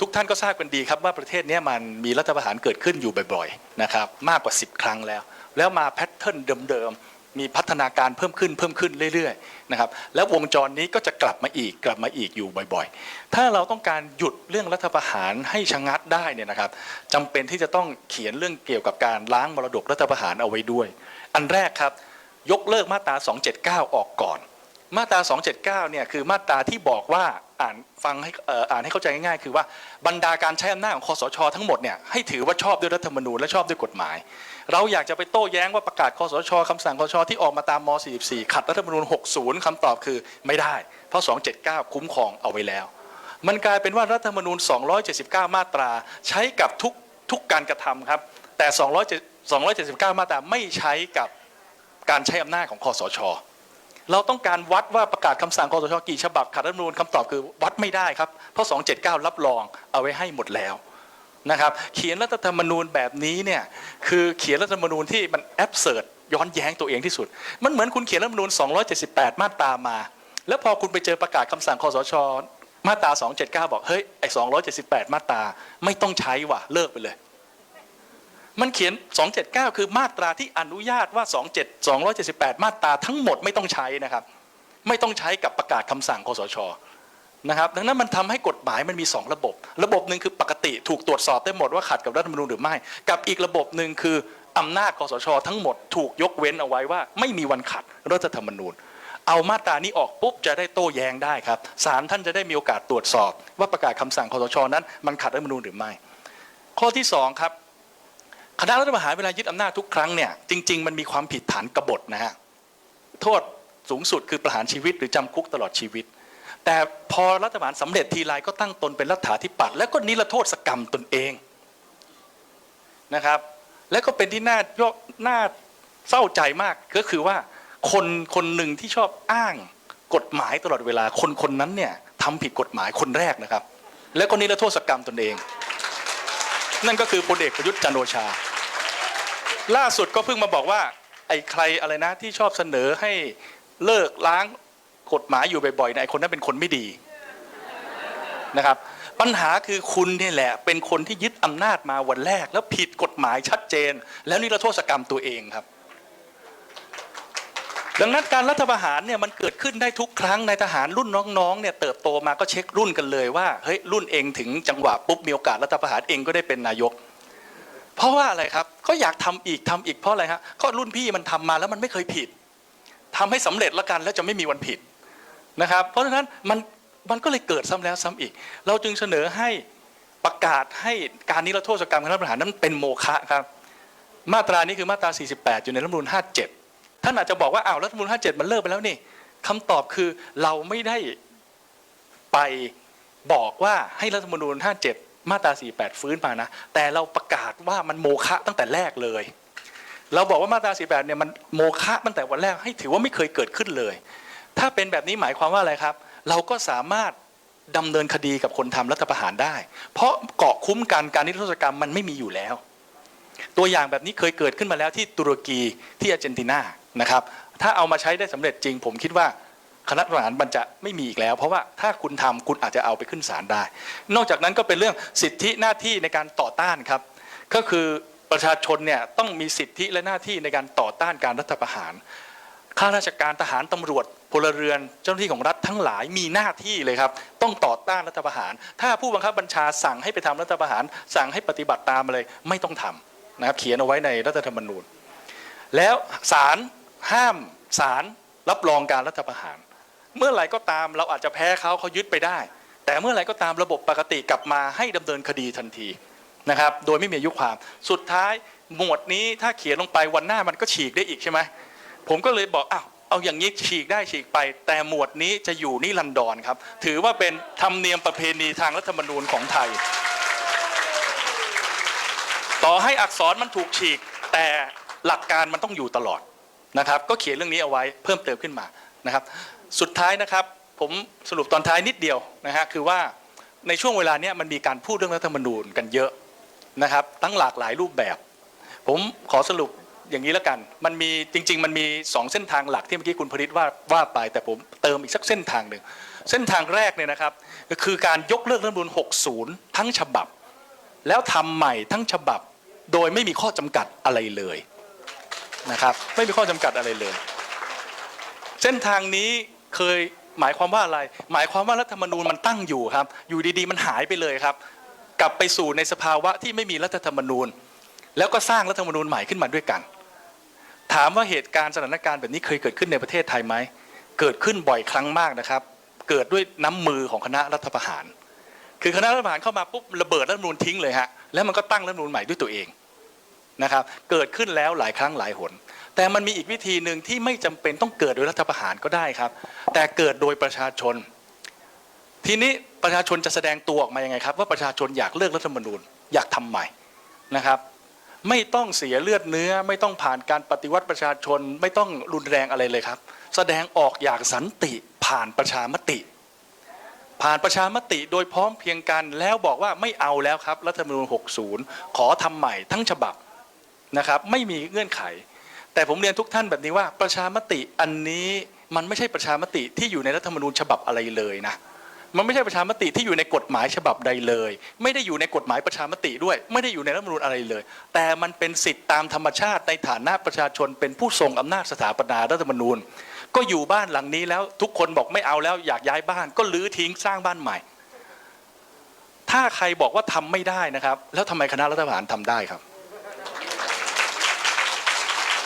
ทุกท่านก็ทราบกันดีครับว่าประเทศนี้มันมีรัฐประหารเกิดขึ้นอยู่บ่อยๆนะครับมากกว่า 10 ครั้งแล้ว แล้วมาแพทเทิร์นเดิมๆมีพัฒนาการเพิ่มขึ้นเพิ่มขึ้นเรื่อยๆนะครับแล้ววงจรนี้ก็จะกลับมาอีกกลับมาอีกอยู่บ่อยๆ ถ้าเราต้องการหยุดเรื่องรัฐประหารให้ชะงัดได้เนี่ยนะครับจำเป็นที่จะต้องเขียนเรื่องเกี่ยวกับการล้างมรดกรัฐประหารเอาไว้ด้วย อันแรกครับยกเลิกมาตรา 279 ออกก่อน มาตรา 279 เนี่ยคือมาตราที่บอกว่า อ่านฟังให้อ่านให้เข้าใจง่ายๆ คือว่าบรรดาการใช้อำนาจของคอสชทั้งหมดเนี่ยให้ถือว่าชอบด้วยรัฐธรรมนูญและชอบด้วยกฎหมาย เราอยากจะไปโต้แย้งว่าประกาศคอสชคำสั่งคอสชที่ออกมาตามม 44 ขัดรัฐธรรมนูญ 60คำตอบคือไม่ได้ เพราะ 279 คุ้มครองเอาไว้แล้ว มันกลายเป็นว่ารัฐธรรมนูญ 279 มาตราใช้กับทุกทุกการกระทำครับ แต่ 279 มาตราไม่ใช้กับการใช้อำนาจของคอสช เราต้องการวัดว่าประกาศคำสั่งคอสชกี่ฉบับขัดรัฐธรรมนูญคำตอบคือวัดไม่ได้ครับ เพราะ 279 รับรองเอาไว้ให้หมดแล้วนะครับ เขียนรัฐธรรมนูญแบบนี้เนี่ยคือเขียนรัฐธรรมนูญที่มันแอบเสิร์ตย้อนแย้งตัวเองที่สุด มันเหมือนคุณเขียนรัฐธรรมนูญ 278 มาตรามา แล้วพอคุณไปเจอประกาศคำสั่งคอสช มาตรา 279 บอกเฮ้ยไอ้278 มาตราไม่ต้องใช้ว่ะเลิกไปเลย มันเขียน 279 คือมาตราที่อนุญาตว่า 27 278 มาตราทั้งหมดไม่ต้องใช้นะครับ ไม่ต้องใช้กับประกาศคำสั่งคอสชนะครับ ดังนั้นมันทำให้กฎหมายมันมี 2 ระบบ ระบบหนึ่งคือปกติถูกตรวจสอบได้หมดว่าขัดกับรัฐธรรมนูญหรือไม่ กับอีกระบบหนึ่งคืออำนาจคอสช ทั้งหมดถูกยกเว้นเอาไว้ว่า ไม่มีวันขัดรัฐธรรมนูญ เอามาตรานี้ออกปุ๊บจะได้โต้แย้งได้ครับศาลท่านจะได้มีโอกาสตรวจสอบ ว่าประกาศคำสั่งคอสชนั้น มันขัดรัฐธรรมนูญหรือไม่ ข้อที่สองครับ คณะรัฐประหารเวลายึดอำนาจทุกครั้งเนี่ยจริง ๆ มันมีความผิดฐานกบฏนะฮะโทษสูงสุดคือประหารชีวิตหรือจำคุกตลอดชีวิต แต่พอรัฐประหารสำเร็จทีไรก็ตั้งตนเป็นรัฐาธิปัตย์แล้วก็นิรโทษกรรมตนเองนะครับ แล้วก็เป็นที่น่ายกน่าเศร้าใจมากก็คือว่าคนคนหนึ่งที่ชอบอ้างกฎหมายตลอดเวลาคนคนนั้นเนี่ยทำผิดกฎหมายคนแรกนะครับ แล้วก็นิรโทษกรรมตนเอง นั่นก็คือพลเอกประยุทธ์จันโอชา ล่าสุดก็เพิ่งมาบอกว่า ไอ้ใครอะไรนะที่ชอบเสนอให้เลิกล้างกฎหมายอยู่บ่อยๆนะไอ้คนนั้นเป็นคนไม่ดีนะครับ ปัญหาคือคุณนี่แหละ เป็นคนที่ยึดอำนาจมาวันแรก แล้วผิดกฎหมายชัดเจน แล้วนี่เรโทษกรรมตัวเองครับ ดังนั้นการรัฐประหารเนี่ยมันเกิดขึ้นได้ทุกครั้งในทหารรุ่นน้องๆเนี่ยเติบโตมาก็เช็ครุ่นกันเลยว่าเฮ้ยรุ่นเองถึงจังหวะปุ๊บมีโอกาสรัฐประหารเองก็ได้เป็นนายก เพราะว่าอะไรครับเขาอยากทำอีกทำอีกเพราะอะไรฮะก็รุ่นพี่มันทำมาแล้วมันไม่เคยผิดทำให้สำเร็จล้วกันแล้วจะไม่มีวันผิดนะครับเพราะฉะนั้นมันมันก็เลยเกิดซ้ำแล้วซ้ำอีก เราจึงเสนอให้ประกาศให้การนิรโทษกรรมการรัฐประหารนั้นเป็นโมฆะครับ มาตรานี้คือมาตรา 48 อยู่ในรัฐมนูญ57 ท่านอาจจะบอกว่าอ้าวรัฐธรรมนูญ57มันเลิกไปแล้วนี่คำตอบคือเราไม่ได้ไปบอกว่าให้รัฐธรรมนูญ57มาตรา48ฟื้นมานะ แต่เราประกาศว่ามันโมฆะตั้งแต่แรกเลย เราบอกว่ามาตรา48เนี่ยมันโมฆะตั้งแต่วันแรกให้ถือว่าไม่เคยเกิดขึ้นเลย ถ้าเป็นแบบนี้หมายความว่าอะไรครับ เราก็สามารถดำเนินคดีกับคนทำรัฐประหารได้ เพราะเกาะคุ้มกันการนิรโทษกรรมมันไม่มีอยู่แล้ว ตัวอย่างแบบนี้เคยเกิดขึ้นมาแล้วที่ตุรกีที่อาร์เจนตินา นะครับ ถ้าเอามาใช้ได้สำเร็จจริง ผมคิดว่าคณะประหารมันจะไม่มีอีกแล้ว เพราะว่าถ้าคุณทำคุณอาจจะเอาไปขึ้นศาลได้ นอกจากนั้นก็เป็นเรื่องสิทธิหน้าที่ในการต่อต้านครับ ก็คือประชาชนเนี่ยต้องมีสิทธิและหน้าที่ในการต่อต้านการรัฐประหารข้าราชการทหารตำรวจพลเรือนเจ้าหน้าที่ของรัฐทั้งหลายมีหน้าที่เลยครับ ต้องต่อต้านรัฐประหาร ถ้าผู้บังคับบัญชาสั่งให้ไปทำรัฐประหาร สั่งให้ปฏิบัติตามอะไรไม่ต้องทำนะครับเขียนเอาไว้ในรัฐธรรมนูญ แล้วศาล ห้ามศาลรับรองการรัฐประหาร เมื่อไหร่ก็ตามเราอาจจะแพ้เขาเขายึดไปได้ แต่เมื่อไหร่ก็ตามระบบปกติกลับมาให้ดำเนินคดีทันทีนะครับ โดยไม่มีอายุความ สุดท้ายหมวดนี้ถ้าเขียนลงไปวันหน้ามันก็ฉีกได้อีกใช่ไหมผมก็เลยบอกอ้าวเอาอย่างนี้ฉีกได้ฉีกไป แต่หมวดนี้จะอยู่นิรันดรครับ ถือว่าเป็นธรรมเนียมประเพณีทางรัฐธรรมนูญของไทย ต่อให้อักษรมันถูกฉีก แต่หลักการมันต้องอยู่ตลอด นะครับก็เขียนเรื่องนี้เอาไว้เพิ่มเติมขึ้นมานะครับ สุดท้ายนะครับผมสรุปตอนท้ายนิดเดียวนะฮะคือว่าในช่วงเวลาเนี้ยมันมีการพูดเรื่องรัฐธรรมนูญกันเยอะนะครับตั้งหลากหลายรูปแบบ ผมขอสรุปอย่างนี้แล้วกัน มันมีจริง ๆ มันมี 2 เส้นทางหลักที่เมื่อกี้คุณพริตว่าว่าไป แต่ผมเติมอีกสักเส้นทางหนึ่งเส้นทางแรกเนี่ยนะครับก็คือการยกเลิกรัฐธรรมนูญ60 ทั้งฉบับ แล้วทำใหม่ทั้งฉบับ โดยไม่มีข้อจำกัดอะไรเลย นะครับไม่มีข้อจำกัดอะไรเลย เส้นทางนี้เคยหมายความว่าอะไร หมายความว่ารัฐธรรมนูญมันตั้งอยู่ครับ อยู่ดีๆ มันหายไปเลยครับ กลับไปสู่ในสภาวะที่ไม่มีรัฐธรรมนูญ แล้วก็สร้างรัฐธรรมนูญใหม่ขึ้นมาด้วยกัน ถามว่าเหตุการณ์สถานการณ์แบบนี้เคยเกิดขึ้นในประเทศไทยไหมเกิดขึ้นบ่อยครั้งมากนะครับ เกิดด้วยน้ำมือของคณะรัฐประหาร คือคณะรัฐประหารเข้ามาปุ๊บระเบิดรัฐธรรมนูญทิ้งเลยฮะแล้วมันก็ตั้งรัฐธรรมนูญใหม่ด้วยตัวเอง นะครับ เกิดขึ้นแล้วหลายครั้งหลายหน แต่มันมีอีกวิธีหนึ่งที่ไม่จำเป็นต้องเกิดโดยรัฐประหารก็ได้ครับ แต่เกิดโดยประชาชน ทีนี้ประชาชนจะแสดงตัวออกมายังไงครับ ว่าประชาชนอยากเลือกรัฐธรรมนูญอยากทำใหม่นะครับ ไม่ต้องเสียเลือดเนื้อ ไม่ต้องผ่านการปฏิวัติประชาชน ไม่ต้องรุนแรงอะไรเลยครับ แสดงออกอย่างสันติผ่านประชามติ ผ่านประชามติโดยพร้อมเพียงกันแล้วบอกว่าไม่เอาแล้วครับรัฐธรรมนูญ60 ขอทำใหม่ทั้งฉบับ นะครับไม่มีเงื่อนไข แต่ผมเรียนทุกท่านแบบนี้ว่าประชามติอันนี้มันไม่ใช่ประชามติที่อยู่ในรัฐธรรมนูญฉบับอะไรเลยนะมันไม่ใช่ประชามติที่อยู่ในกฎหมายฉบับใดเลย ไม่ได้อยู่ในกฎหมายประชามติด้วย ไม่ได้อยู่ในรัฐธรรมนูญอะไรเลย แต่มันเป็นสิทธิตามธรรมชาติในฐานะประชาชนเป็นผู้ทรงอำนาจสถาปนารัฐธรรมนูญ ก็อยู่บ้านหลังนี้แล้วทุกคนบอกไม่เอาแล้วอยากย้ายบ้าน ก็รื้อทิ้งสร้างบ้านใหม่ ถ้าใครบอกว่าทำไม่ได้นะครับ แล้วทำไมคณะรัฐประหารทำได้ครับ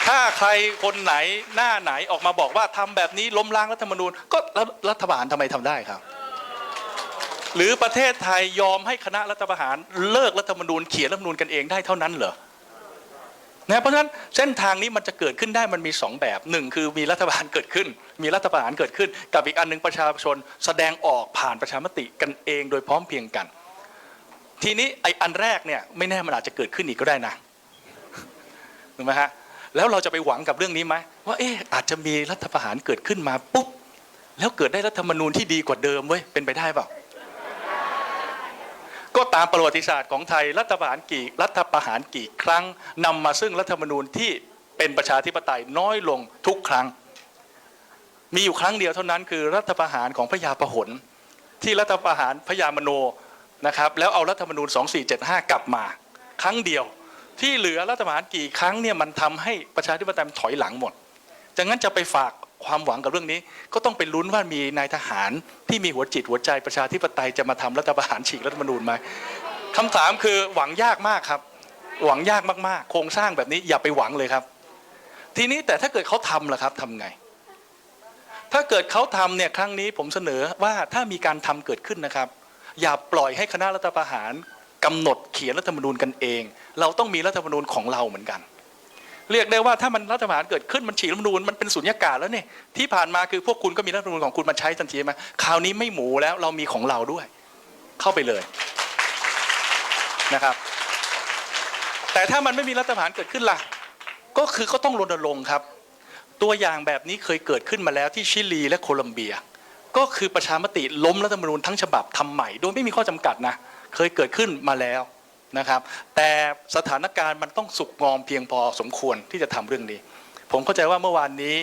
ถ้าใครคนไหนหน้าไหนออกมาบอกว่าทำแบบนี้ล้มล้างรัฐธรรมนูญ ก็รัฐบาลทำไมทำได้ครับ หรือประเทศไทยยอมให้คณะรัฐประหารเลิกรัฐธรรมนูญเขียนรัฐธรรมนูญกันเองได้เท่านั้นเหรอนะเพราะฉะนั้นเส้นทางนี้มันจะเกิดขึ้นได้มันมีสองแบบหนึ่งคือมีรัฐบาลเกิดขึ้น มีรัฐประหารเกิดขึ้น กับอีกอันหนึ่งประชาชนแสดงออกผ่านประชามติกันเองโดยพร้อมเพียงกัน ทีนี้ไอ้อันแรกเนี่ยไม่แน่มันอาจจะเกิดขึ้นอีกก็ได้นะถูกไหมฮะ แล้วเราจะไปหวังกับเรื่องนี้ไหมว่าเอ๊ะอาจจะมีรัฐประหารเกิดขึ้นมาปุ๊บแล้วเกิดได้รัฐธรรมนูญที่ดีกว่าเดิมเว้ยเป็นไปได้เปล่าก็ตามประวัติศาสตร์ของไทยรัฐประหารกี่รัฐประหารกี่ครั้งนำมาซึ่งรัฐธรรมนูญที่เป็นประชาธิปไตยน้อยลงทุกครั้ง มีอยู่ครั้งเดียวเท่านั้นคือรัฐประหารของพระยาประหลที่รัฐประหารพระยามโนนะครับแล้วเอารัฐธรรมนูญ 2475 กลับมา ครั้งเดียว ที่เหลือรัฐประหารกี่ครั้งเนี่ยมันทำให้ประชาธิปไตยถอยหลังหมดดังนั้นจะไปฝากความหวังกับเรื่องนี้ ก็ต้องไปลุ้นว่ามีนายทหารที่มีหัวจิตหัวใจประชาธิปไตยจะมาทำรัฐประหารฉีกรัฐมนูญไหมคำถามคือหวังยากมากครับ หวังยากมากๆ โครงสร้างแบบนี้อย่าไปหวังเลยครับ ทีนี้แต่ถ้าเกิดเขาทำล่ะครับทำไง ถ้าเกิดเขาทำเนี่ยครั้งนี้ผมเสนอว่าถ้ามีการทำเกิดขึ้นนะครับ อย่าปล่อยให้คณะรัฐประหาร กำหนดเขียนรัฐธรรมนูญกันเอง เราต้องมีรัฐธรรมนูญของเราเหมือนกัน เรียกได้ว่าถ้ามันรัฐประหารเกิดขึ้นมันฉีกรัฐธรรมนูญมันเป็นสุญญากาศแล้วเนี่ยที่ผ่านมาคือพวกคุณก็มีรัฐธรรมนูญของคุณมาใช้ทันทีไหมคราวนี้ไม่หมูแล้วเรามีของเราด้วย เข้าไปเลยนะครับ แต่ถ้ามันไม่มีรัฐประหารเกิดขึ้นล่ะ ก็คือก็ต้องรณรงค์ครับ ตัวอย่างแบบนี้เคยเกิดขึ้นมาแล้วที่ชิลีและโคลัมเบีย ก็คือประชามติล้มรัฐธรรมนูญทั้งฉบับทำใหม่ โดยไม่มีข้อจำกัดนะ เคยเกิดขึ้นมาแล้วนะครับ แต่สถานการณ์มันต้องสุกงอมเพียงพอสมควรที่จะทำเรื่องนี้ ผมเข้าใจว่าเมื่อวานนี้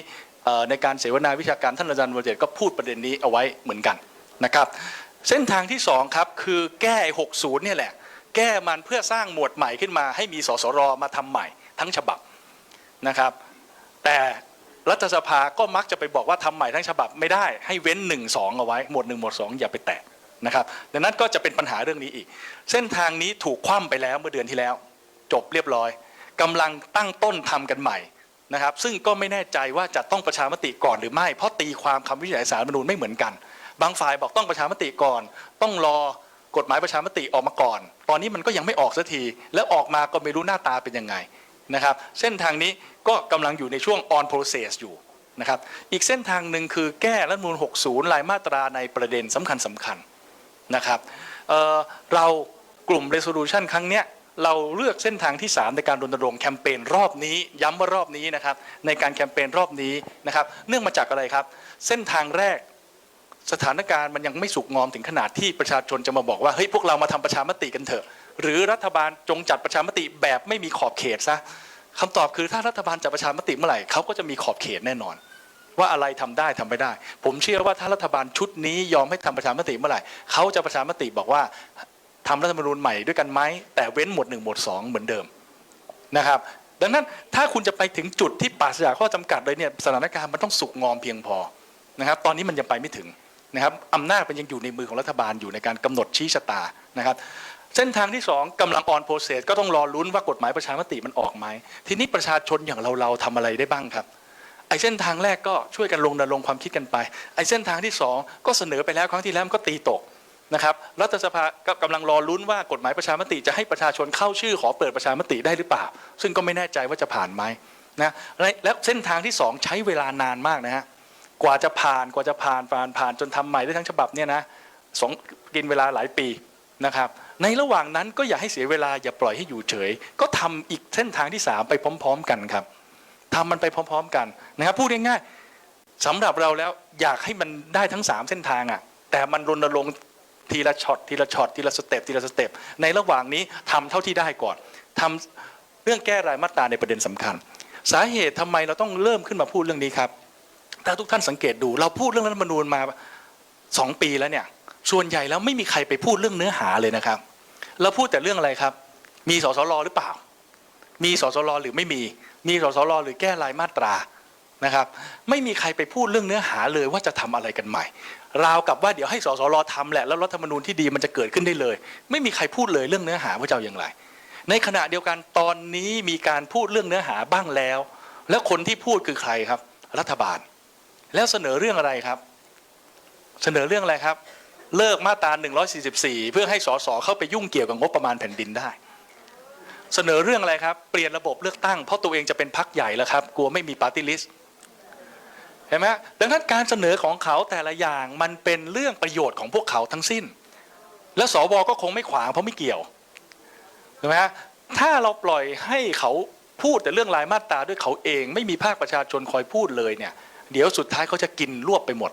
ในการเสวนาวิชาการท่านอาจารย์วรเดชก็พูดประเด็นนี้เอาไว้เหมือนกันนะครับเส้นทางที่สองครับคือแก้60เนี่ยแหละ แก้มันเพื่อสร้างหมวดใหม่ขึ้นมาให้มีสสรมาทำใหม่ทั้งฉบับนะครับ แต่รัฐสภาก็มักจะไปบอกว่าทำใหม่ทั้งฉบับไม่ได้ให้เว้น1นึเอาไว้ หมวดหนึ่งหมวดสองอย่าไปแตะ นะครับดังนั้นก็จะเป็นปัญหาเรื่องนี้อีก เส้นทางนี้ถูกคว่ำไปแล้วเมื่อเดือนที่แล้ว จบเรียบร้อยกำลังตั้งต้นทำกันใหม่นะครับ ซึ่งก็ไม่แน่ใจว่าจะต้องประชามติก่อนหรือไม่ เพราะตีความคำวิจัยสารรัฐธรรมนูญไม่เหมือนกัน บางฝ่ายบอกต้องประชามติก่อน ต้องรอกฎหมายประชามติออกมาก่อน ตอนนี้มันก็ยังไม่ออกสักที แล้วออกมาก็ไม่รู้หน้าตาเป็นยังไงนะครับเส้นทางนี้ก็กำลังอยู่ในช่วง on process อยู่นะครับอีกเส้นทางหนึ่งคือแก้รัฐมนูญ60รายมาตราในประเด็นสำคัญสำคัญ นะครับเเรากลุ่ม resolution ครั้งเนี้ยเราเลือกเส้นทางที่ 3 ในการรณรงค์แคมเปญรอบนี้ ย้ำว่ารอบนี้นะครับในการแคมเปญรอบนี้นะครับเนื่องมาจากอะไรครับ เส้นทางแรกสถานการณ์มันยังไม่สุกงอมถึงขนาดที่ประชาชนจะมาบอกว่าเฮ้ยพวกเรามาทำประชามติกันเถอะ หรือรัฐบาลจงจัดประชามติแบบไม่มีขอบเขตซะคำตอบคือถ้ารัฐบาลจัดประชามติเมื่อไหร่เขาก็จะมีขอบเขตแน่นอน ว่าอะไรทำได้ทำไม่ได้ ผมเชื่อว่าถ้ารัฐบาลชุดนี้ยอมให้ทำประชามติเมื่อไหร่เขาจะประชามติบอกว่าทำรัฐธรรมนูญใหม่ด้วยกันไหมแต่เว้นหมวดหนึ่งหมวดสองเหมือนเดิมนะครับ ดังนั้นถ้าคุณจะไปถึงจุดที่ปราศจากข้อจำกัดเลยเนี่ยสถานการณ์มันต้องสุกงอมเพียงพอนะครับ ตอนนี้มันยังไปไม่ถึงนะครับอำนาจมันยังอยู่ในมือของรัฐบาลอยู่ในการกำหนดชี้ชะตานะครับเส้นทางที่สองกำลังออนโปรเซสก็ต้องรอลุ้นว่ากฎหมายประชามติมันออกไหมทีนี้ประชาชนอย่างเราเราทำอะไรได้บ้างครับ ไอ้เส้นทางแรกก็ช่วยกันลงดำรงความคิดกันไป ไอ้เส้นทางที่สองก็เสนอไปแล้วครั้งที่แล้วมันก็ตีตกนะครับรัฐสภาก็กำลังรอลุ้นว่ากฎหมายประชามติจะให้ประชาชนเข้าชื่อขอเปิดประชามติได้หรือเปล่า ซึ่งก็ไม่แน่ใจว่าจะผ่านไหมนะและแล้วเส้นทางที่สองใช้เวลานานมากนะฮะกว่าจะผ่านกว่าจะผ่านผ่านผ่านจนทำใหม่ได้ทั้งฉบับเนี่ยนะสองกินเวลาหลายปีนะครับในระหว่างนั้นก็อย่าให้เสียเวลาอย่าปล่อยให้อยู่เฉย ก็ทำอีกเส้นทางที่สามไปพร้อม ๆ กันครับ ทำมันไปพร้อม ๆ กันนะครับพูดง่ายๆสำหรับเราแล้วอยากให้มันได้ทั้ง 3 เส้นทางอะแต่มันรณรงค์ทีละช็อตทีละช็อตทีละสเต็ปทีละสเต็ปในระหว่างนี้ทำเท่าที่ได้ก่อนทำเรื่องแก้รายมาตราในประเด็นสำคัญ สาเหตุทำไมเราต้องเริ่มขึ้นมาพูดเรื่องนี้ครับถ้าทุกท่านสังเกตดู เราพูดเรื่องรัฐธรรมนูญมาสองปีแล้วเนี่ยส่วนใหญ่แล้วไม่มีใครไปพูดเรื่องเนื้อหาเลยนะครับ เราพูดแต่เรื่องอะไรครับ มีสสรหรือเปล่า มีสสรหรือไม่มี มีสสรหรือแก้รายมาตรานะครับไม่มีใครไปพูดเรื่องเนื้อหาเลยว่าจะทำอะไรกันใหม่ ราวกับว่าเดี๋ยวให้สสรทำแหละแล้วรัฐธรรมนูญที่ดีมันจะเกิดขึ้นได้เลย ไม่มีใครพูดเลยเรื่องเนื้อหาว่าจะเอาอย่างไร ในขณะเดียวกันตอนนี้มีการพูดเรื่องเนื้อหาบ้างแล้ว แล้วคนที่พูดคือใครครับ รัฐบาล แล้วเสนอเรื่องอะไรครับ เสนอเรื่องอะไรครับ เลิกมาตรา144 เพื่อให้สสเข้าไปยุ่งเกี่ยวกับงบประมาณแผ่นดินได้ เสนอเรื่องอะไรครับ เปลี่ยนระบบเลือกตั้งเพราะตัวเองจะเป็นพักใหญ่แล้วครับ กลัวไม่มีปาร์ตี้ลิสต์เห็นไหมดังนั้นการเสนอของเขาแต่ละอย่างมันเป็นเรื่องประโยชน์ของพวกเขาทั้งสิ้น และสวก็คงไม่ขวางเพราะไม่เกี่ยวใช่ไหมฮะถ้าเราปล่อยให้เขาพูดแต่เรื่องรายมาตราด้วยเขาเอง ไม่มีภาคประชาชนคอยพูดเลยเนี่ย เดี๋ยวสุดท้ายเขาจะกินรวบไปหมด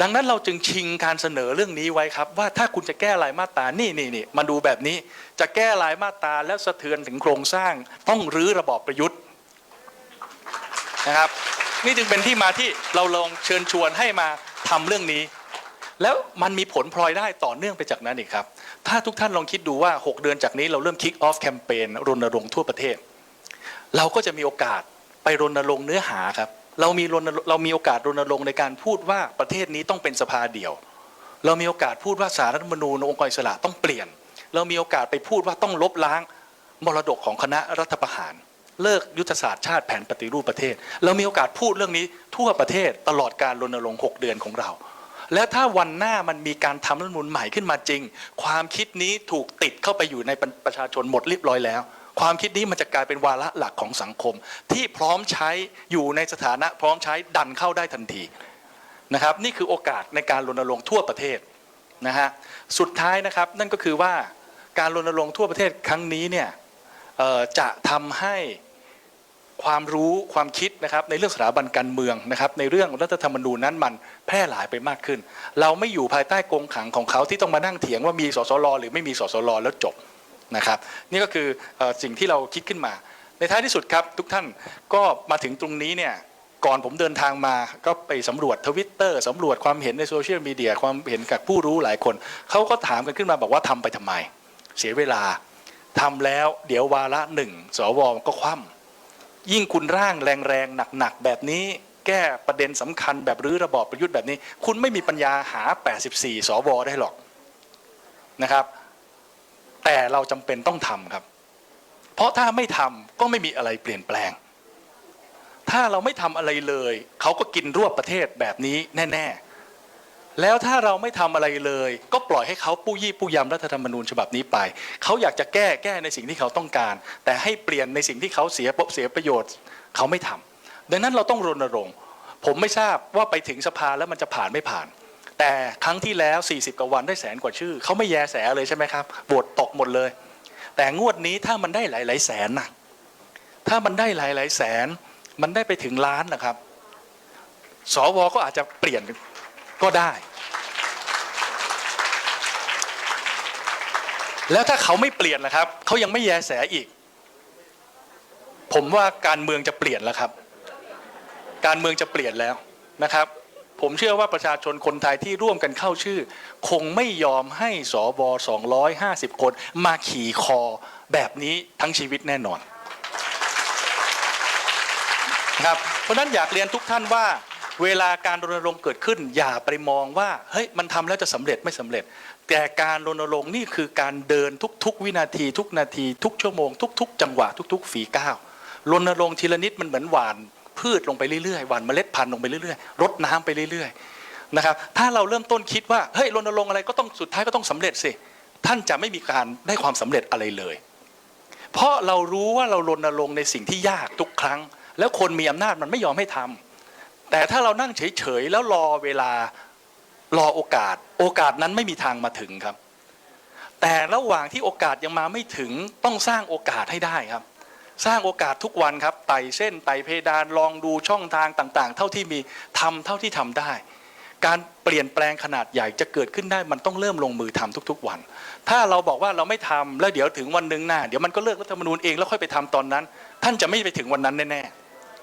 ดังนั้นเราจึงชิงการเสนอเรื่องนี้ไว้ครับ ว่าถ้าคุณจะแก้รายมาตรานี่นี่นี่มาดูแบบนี้ จะแก้รายมาตราแล้วสะเทือนถึงโครงสร้าง ต้องรื้อระบอบประยุทธ์นะครับ นี่จึงเป็นที่มาที่เราลองเชิญชวนให้มาทำเรื่องนี้ แล้วมันมีผลพลอยได้ต่อเนื่องไปจากนั้นอีกครับ ถ้าทุกท่านลองคิดดูว่า 6 เดือนจากนี้เราเริ่ม kick off แคมเปญรณรงค์ทั่วประเทศ เราก็จะมีโอกาสไปรณรงค์เนื้อหาครับ เรามีรณเรามีโอกาสรณรงค์ในการพูดว่าประเทศนี้ต้องเป็นสภาเดียว เรามีโอกาสพูดว่าสารรัฐธรรมนูญองค์กรอิสระต้องเปลี่ยน เรามีโอกาสไปพูดว่าต้องลบล้างมรดกของคณะรัฐประหาร เลิกยุทธศาสตร์ชาติแผนปฏิรูปประเทศ เรามีโอกาสพูดเรื่องนี้ทั่วประเทศตลอดการรณรงค์6เดือนของเรา แล้วถ้าวันหน้ามันมีการทำรัฐมนูญใหม่ขึ้นมาจริง ความคิดนี้ถูกติดเข้าไปอยู่ในประชาชนหมดเรียบร้อยแล้ว ความคิดนี้มันจะกลายเป็นวาระหลักของสังคม ที่พร้อมใช้อยู่ในสถานะพร้อมใช้ดันเข้าได้ทันทีนะครับ นี่คือโอกาสในการรณรงค์ทั่วประเทศนะฮะสุดท้ายนะครับนั่นก็คือว่าการรณรงค์ทั่วประเทศครั้งนี้เนี่ยจะทำให้ความรู้ความคิดนะครับในเรื่องสถาบันการเมืองนะครับในเรื่องรัฐธรรมนูญนั้นมันแพร่หลายไปมากขึ้น เราไม่อยู่ภายใต้กรงขังของเขาที่ต้องมานั่งเถียงว่ามีสสรหรือไม่มีสสรแล้วจบ นะครับ นี่ก็คือสิ่งที่เราคิดขึ้นมา ในท้ายที่สุดครับ ทุกท่านก็มาถึงตรงนี้เนี่ยก่อนผมเดินทางมาก็ไปสำรวจทวิตเตอร์สำรวจความเห็นในโซเชียลมีเดียความเห็นกับผู้รู้หลายคน เขาก็ถามกันขึ้นมาบอกว่าทำไปทำไม เสียเวลาทำแล้วเดี๋ยววาระหนึ่งสวก็คว่ำยิ่งคุณร่างแรงๆหนักๆแบบนี้ แก้ประเด็นสำคัญแบบรื้อระบอบประยุทธ์แบบนี้ คุณไม่มีปัญญาหา 84 สวได้หรอกนะครับ แต่เราจำเป็นต้องทำครับ เพราะถ้าไม่ทำก็ไม่มีอะไรเปลี่ยนแปลง ถ้าเราไม่ทำอะไรเลย เขาก็กินรวบประเทศแบบนี้แน่ ๆ แล้วถ้าเราไม่ทำอะไรเลย ก็ปล่อยให้เขาปู้ยี่ปู้ยำรัฐธรรมนูญฉบับนี้ไป เขาอยากจะแก้แก้ในสิ่งที่เขาต้องการ แต่ให้เปลี่ยนในสิ่งที่เขาเสียเสียประโยชน์ เขาไม่ทำดังนั้นเราต้องรณรงค์ผมไม่ทราบว่าไปถึงสภาแล้วมันจะผ่านไม่ผ่าน แต่ครั้งที่แล้ว 40กว่าวันได้แสนกว่าชื่อเขาไม่แยแสเลยใช่ไหมครับโหวตตกหมดเลย แต่งวดนี้ถ้ามันได้หลาย ๆ แสนนะถ้ามันได้หลาย ๆ แสน มันได้ไปถึงล้านนะครับ สวก็อาจจะเปลี่ยนก็ได้ แล้วถ้าเขาไม่เปลี่ยนนะครับเขายังไม่แยแสอีก ผมว่าการเมืองจะเปลี่ยนแล้วครับ การเมืองจะเปลี่ยนแล้วนะครับ ผมเชื่อว่าประชาชนคนไทยที่ร่วมกันเข้าชื่อ คงไม่ยอมให้สว250 คนมาขี่คอแบบนี้ทั้งชีวิตแน่นอนครับเพราะนั้นอยากเรียนทุกท่านว่า เวลาการรณรงค์เกิดขึ้น อย่าไปมองว่าเฮ้ยมันทำแล้วจะสำเร็จไม่สำเร็จ แต่การรณรงค์นี่คือการเดินทุก ๆ วินาที ทุกนาที ทุกชั่วโมง ทุก ๆ จังหวะทุก ๆ ฝีก้าวรณรงค์ทีละนิดมันเหมือนหวาน พืชลงไปเรื่อยๆหว่านเมล็ดพันธุ์ลงไปเรื่อยๆรดน้ำไปเรื่อยๆนะครับถ้าเราเริ่มต้นคิดว่าเฮ้ยรณรงค์อะไรก็ต้องสุดท้ายก็ต้องสำเร็จสิท่านจะไม่มีการได้ความสำเร็จอะไรเลย เพราะเรารู้ว่าเรารณรงค์ในสิ่งที่ยากทุกครั้ง แล้วคนมีอำนาจมันไม่ยอมให้ทำแต่ถ้าเรานั่งเฉยๆแล้วรอเวลารอโอกาส โอกาสนั้นไม่มีทางมาถึงครับ แต่ระหว่างที่โอกาสยังมาไม่ถึงต้องสร้างโอกาสให้ได้ครับ สร้างโอกาสทุกวันครับไต่เส้นไต่เพดานลองดูช่องทางต่างๆ เท่าที่มีทำเท่าที่ทำได้ การเปลี่ยนแปลงขนาดใหญ่จะเกิดขึ้นได้มันต้องเริ่มลงมือทำทุกๆวัน ถ้าเราบอกว่าเราไม่ทำแล้วเดี๋ยวถึงวันหนึ่งหน้าเดี๋ยวมันก็เลิกรัฐธรรมนูญเองแล้วค่อยไปทำตอนนั้น ท่านจะไม่ไปถึงวันนั้นแน่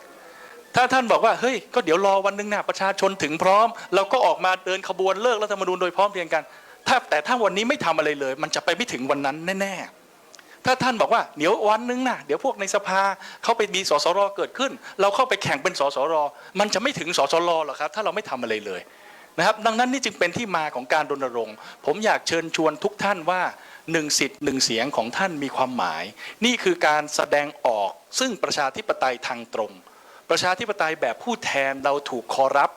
ๆถ้าท่านบอกว่าเฮ้ยก็เดี๋ยวรอวันหนึ่งหน้าประชาชนถึงพร้อม เราก็ออกมาเดินขบวนเลิกรัฐธรรมนูญโดยพร้อมเพรียงกันถ้าแต่ถ้าวันนี้ไม่ทำอะไรเลย มันจะไปไม่ถึงวันนั้นแน่ๆ ถ้าท่านบอกว่าเดี๋ยววันหนึงนะเดี๋ยวพวกในสภาเขาไปมีสสรเกิดขึ้น เราเข้าไปแข่งเป็นสสรมันจะไม่ถึงสสรหรอกครับ ถ้าเราไม่ทำอะไรเลยนะครับ ดังนั้นนี่จึงเป็นที่มาของการรณรงค์ ผมอยากเชิญชวนทุกท่านว่าหนึ่งสิทธิ์หนึ่งเสียงของท่านมีความหมาย นี่คือการแสดงออกซึ่งประชาธิปไตยทางตรง ประชาธิปไตยแบบผู้แทนเราถูกคอรัป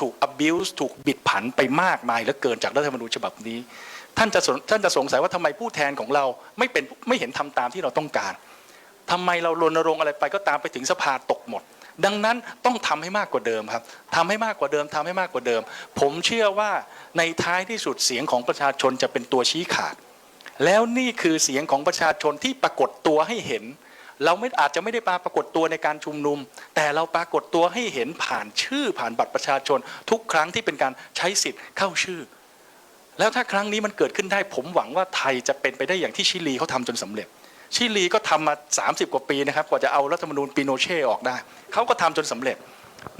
ถูก abuse ถูกบิดผันไปมากมายเหลือเกินจากรัฐธรรมนูญฉบับนี้ ท่านจะท่านจะสงสัยว่าทำไมผู้แทนของเราไม่เป็นไม่เห็นทำตามที่เราต้องการทำไมเรารณรงค์อะไรไปก็ตามไปถึงสภาตกหมด ดังนั้นต้องทำให้มากกว่าเดิมครับทำให้มากกว่าเดิมทำให้มากกว่าเดิม ผมเชื่อว่าในท้ายที่สุดเสียงของประชาชนจะเป็นตัวชี้ขาด แล้วนี่คือเสียงของประชาชนที่ปรากฏตัวให้เห็น เราไม่อาจจะไม่ได้มาปรากฏตัวในการชุมนุม แต่เราปรากฏตัวให้เห็นผ่านชื่อผ่านบัตรประชาชน ทุกครั้งที่เป็นการใช้สิทธิ์เข้าชื่อ แล้วถ้าครั้งนี้มันเกิดขึ้นได้ ผมหวังว่าไทยจะเป็นไปได้อย่างที่ชิลีเขาทำจนสำเร็จ ชิลีก็ทำมา 30 กว่าปีนะครับกว่าจะเอารัฐธรรมนูญปีโนเช่ออกได้เขาก็ทำจนสำเร็จ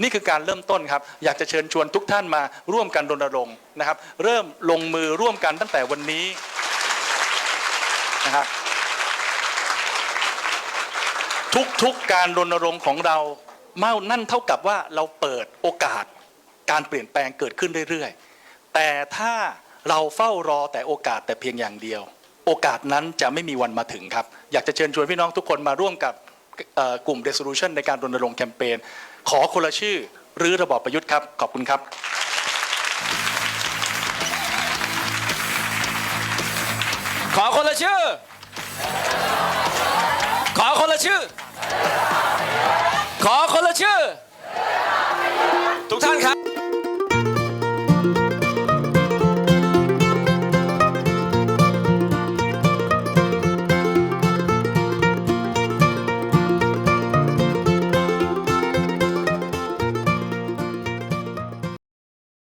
นี่คือการเริ่มต้นครับ อยากจะเชิญชวนทุกท่านมาร่วมกันรณรงค์นะครับ เริ่มลงมือร่วมกันตั้งแต่วันนี้นะครับ ทุกๆการรณรงค์ของเราเมานั่นเท่ากับว่าเราเปิดโอกาสการเปลี่ยนแปลงเกิดขึ้นเรื่อยๆ แต่ถ้าเราเฝ้ารอแต่โอกาสแต่เพียงอย่างเดียว โอกาสนั้นจะไม่มีวันมาถึงครับ อยากจะเชิญชวนพี่น้องทุกคนมาร่วมกับกลุ่ม Resolution ในการรณรงค์แคมเปญขอคนละชื่อหรือระบอบประยุทธ์ครับ ขอบคุณครับ ขอคนละชื่อ ขอคนละชื่อ Kaan Kılıç'ı!